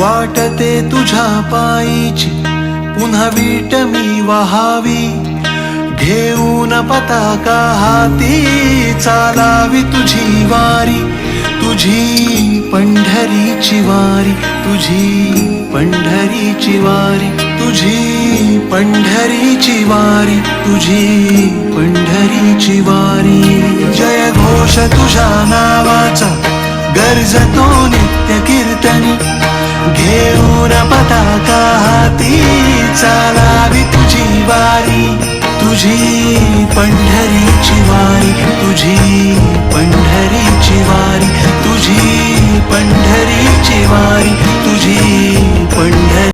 वाटते तुझ्या पायीची पुन्हा वीट मी वाहावी. घेऊन पताका हाती चालावी तुझी वारी तुझी पंढरीची वारी तुझी पंढरीची वारी तुझी पंढरीची वारी तुझी पंढरीची वारी. जय घोष तुझ्या नावाचा गरजतो नित्य कीर्तनी. घेऊन पताका हाती चालावी तुझी वारी. तुझी पंढरीची वारी तुझी